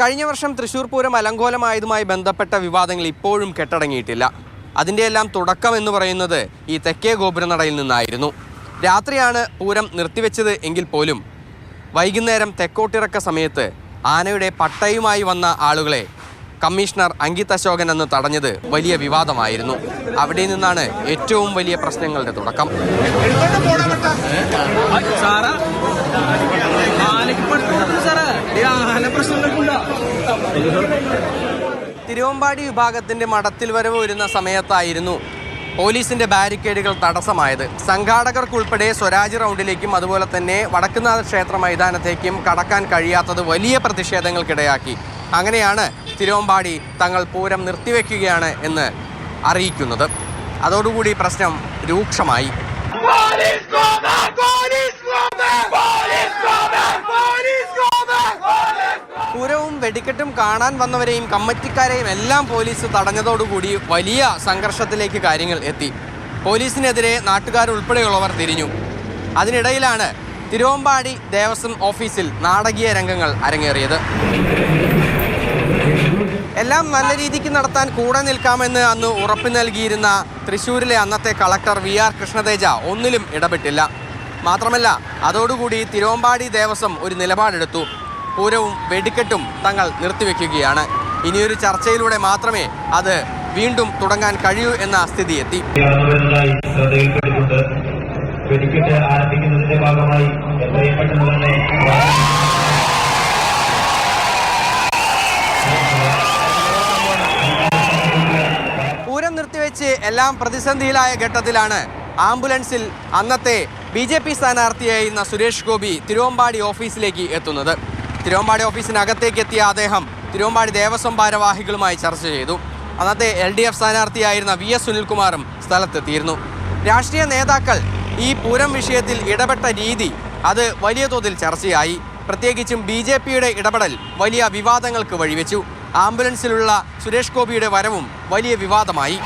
കഴിഞ്ഞ വർഷം തൃശൂർ പൂരം അലങ്കോലമായതുമായി ബന്ധപ്പെട്ട വിവാദങ്ങൾ ഇപ്പോഴും കെട്ടടങ്ങിയിട്ടില്ല. അതിന്റെ എല്ലാം തുടക്കം എന്ന് പറയുന്നത് ഈ തെക്കേ ഗോപുരനടയിൽ നിന്നായിരുന്നു. രാത്രിയാണ് പൂരം നിർത്തിവെച്ചത് എങ്കിൽ പോലും വൈകുന്നേരം തെക്കോട്ടിറക്ക സമയത്ത് ആനയുടെ പട്ടയുമായി വന്ന ആളുകളെ കമ്മീഷണർ അങ്കിത് അശോകൻ എന്ന് തടഞ്ഞത് വലിയ വിവാദമായിരുന്നു. അവിടെ നിന്നാണ് ഏറ്റവും വലിയ പ്രശ്നങ്ങളുടെ തുടക്കം. തിരുവമ്പാടി വിഭാഗത്തിന്റെ മഠത്തിൽ വരവ് വരുന്ന സമയത്തായിരുന്നു പോലീസിന്റെ ബാരിക്കേഡുകൾ തടസ്സമായത്. സംഘാടകർക്കുൾപ്പെടെ സ്വരാജ് റൗണ്ടിലേക്കും അതുപോലെ തന്നെ വടക്കുന്നാഥ ക്ഷേത്ര മൈതാനത്തേക്കും കടക്കാൻ കഴിയാത്തത് വലിയ പ്രതിഷേധങ്ങൾക്കിടയാക്കി. അങ്ങനെയാണ് തിരുവമ്പാടി തങ്ങൾ പൂരം നിർത്തിവെക്കുകയാണ് എന്ന് അറിയിക്കുന്നത്. അതോടുകൂടി പ്രശ്നം രൂക്ഷമായി. പൂരവും കാണാൻ വന്നവരെയും കമ്മറ്റിക്കാരെയും എല്ലാം പോലീസ് തടഞ്ഞതോടുകൂടി വലിയ സംഘർഷത്തിലേക്ക് കാര്യങ്ങൾ എത്തി. പോലീസിനെതിരെ നാട്ടുകാരുൾപ്പെടെയുള്ളവർ തിരിഞ്ഞു. അതിനിടയിലാണ് തിരുവമ്പാടി ദേവസ്വം ഓഫീസിൽ നാടകീയ രംഗങ്ങൾ അരങ്ങേറിയത്. എല്ലാം നല്ല രീതിക്ക് നടത്താൻ കൂടെ നിൽക്കാമെന്ന് അന്ന് ഉറപ്പ് നൽകിയിരുന്ന തൃശൂരിലെ അന്നത്തെ കളക്ടർ വി ആർ കൃഷ്ണതേജ ഒന്നിലും ഇടപെട്ടില്ല. മാത്രമല്ല അതോടുകൂടി തിരുവമ്പാടി ദേവസ്വം ഒരു നിലപാടെടുത്തു. പൂരവും വെടിക്കെട്ടും തങ്ങൾ നിർത്തിവെക്കുകയാണ്. ഇനിയൊരു ചർച്ചയിലൂടെ മാത്രമേ അത് വീണ്ടും തുടങ്ങാൻ കഴിയൂ എന്ന സ്ഥിതി എത്തി. വരുന്നതായി ശ്രദ്ധയിൽപ്പെട്ടിട്ടുണ്ട് വെടിക്കെട്ട് ആരംഭിക്കുന്നതിന്റെ ഭാഗമായി എത്രയും പെട്ടെന്ന് തന്നെ പൂരം നിർത്തിവെച്ച് എല്ലാം പ്രതിസന്ധിയിലായ ഘട്ടത്തിലാണ് ആംബുലൻസിൽ അന്നത്തെ ബി ജെ പി സ്ഥാനാർത്ഥിയായിരുന്ന സുരേഷ് ഗോപി തിരുവമ്പാടി ഓഫീസിലേക്ക് എത്തുന്നത്. തിരുവമ്പാടി ഓഫീസിനകത്തേക്ക് എത്തിയ അദ്ദേഹം തിരുവമ്പാടി ദേവസ്വം ഭാരവാഹികളുമായി ചർച്ച ചെയ്തു. അന്നത്തെ എൽ ഡി എഫ് സ്ഥാനാർത്ഥിയായിരുന്ന വി എസ് സുനിൽകുമാറും സ്ഥലത്തെത്തിയിരുന്നു. രാഷ്ട്രീയ നേതാക്കൾ ഈ പൂരം വിഷയത്തിൽ ഇടപെട്ട രീതി അത് വലിയ തോതിൽ ചർച്ചയായി. പ്രത്യേകിച്ചും ബി ജെ പിയുടെ ഇടപെടൽ വലിയ വിവാദങ്ങൾക്ക് വഴിവെച്ചു. ആംബുലൻസിലുള്ള സുരേഷ് ഗോപിയുടെ വരവും വലിയ വിവാദമായി.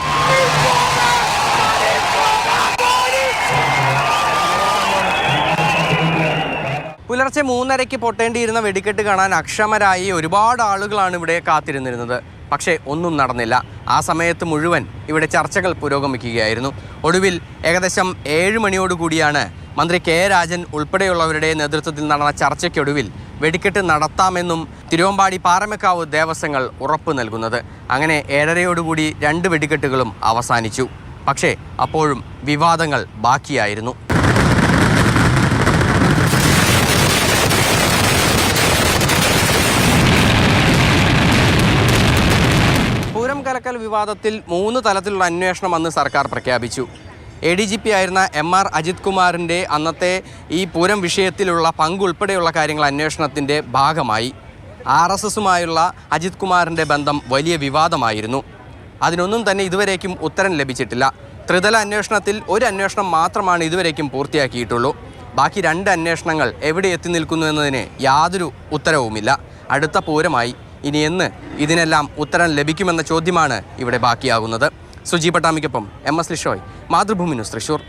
പുലർച്ചെ മൂന്നരയ്ക്ക് പൊട്ടേണ്ടിയിരുന്ന വെടിക്കെട്ട് കാണാൻ അക്ഷമരായി ഒരുപാട് ആളുകളാണ് ഇവിടെ കാത്തിരുന്നിരുന്നത്. പക്ഷേ ഒന്നും നടന്നില്ല. ആ സമയത്ത് മുഴുവൻ ഇവിടെ ചർച്ചകൾ പുരോഗമിക്കുകയായിരുന്നു. ഒടുവിൽ ഏകദേശം ഏഴ് മണിയോടുകൂടിയാണ് മന്ത്രി കെ. രാജൻ ഉൾപ്പെടെയുള്ളവരുടെ നേതൃത്വത്തിൽ നടന്ന ചർച്ചയ്ക്കൊടുവിൽ വെടിക്കെട്ട് നടത്താമെന്നും തിരുവമ്പാടി പാറമക്കാവ് ദേവസ്വങ്ങൾ ഉറപ്പ് നൽകുന്നത്. അങ്ങനെ ഏഴരയോടുകൂടി രണ്ട് വെടിക്കെട്ടുകളും അവസാനിച്ചു. പക്ഷേ അപ്പോഴും വിവാദങ്ങൾ ബാക്കിയായിരുന്നു. വിവാദത്തിൽ മൂന്ന് തലത്തിലുള്ള അന്വേഷണം അന്ന് സർക്കാർ പ്രഖ്യാപിച്ചു. എ ഡി ജി പി ആയിരുന്ന എം ആർ അജിത് കുമാറിന്റെ അന്നത്തെ ഈ പൂരം വിഷയത്തിലുള്ള പങ്കുൾപ്പെടെയുള്ള കാര്യങ്ങൾ അന്വേഷണത്തിന്റെ ഭാഗമായി. ആർ എസ് എസുമായുള്ള അജിത് കുമാറിന്റെ ബന്ധം വലിയ വിവാദമായിരുന്നു. അതിനൊന്നും തന്നെ ഇതുവരേക്കും ഉത്തരം ലഭിച്ചിട്ടില്ല. ത്രിതല അന്വേഷണത്തിൽ ഒരു അന്വേഷണം മാത്രമാണ് ഇതുവരേക്കും പൂർത്തിയാക്കിയിട്ടുള്ളൂ. ബാക്കി രണ്ട് അന്വേഷണങ്ങൾ എവിടെ എത്തി നിൽക്കുന്നു എന്നതിന് യാതൊരു ഉത്തരവുമില്ല. അടുത്ത പൂരമായി. ഇനി എന്ന് ഇതിനെല്ലാം ഉത്തരം ലഭിക്കുമെന്ന ചോദ്യമാണ് ഇവിടെ ബാക്കിയാകുന്നത്. Suji പട്ടാമിക്കൊപ്പം M S Lishoy Mathrubhumi news Thrissur.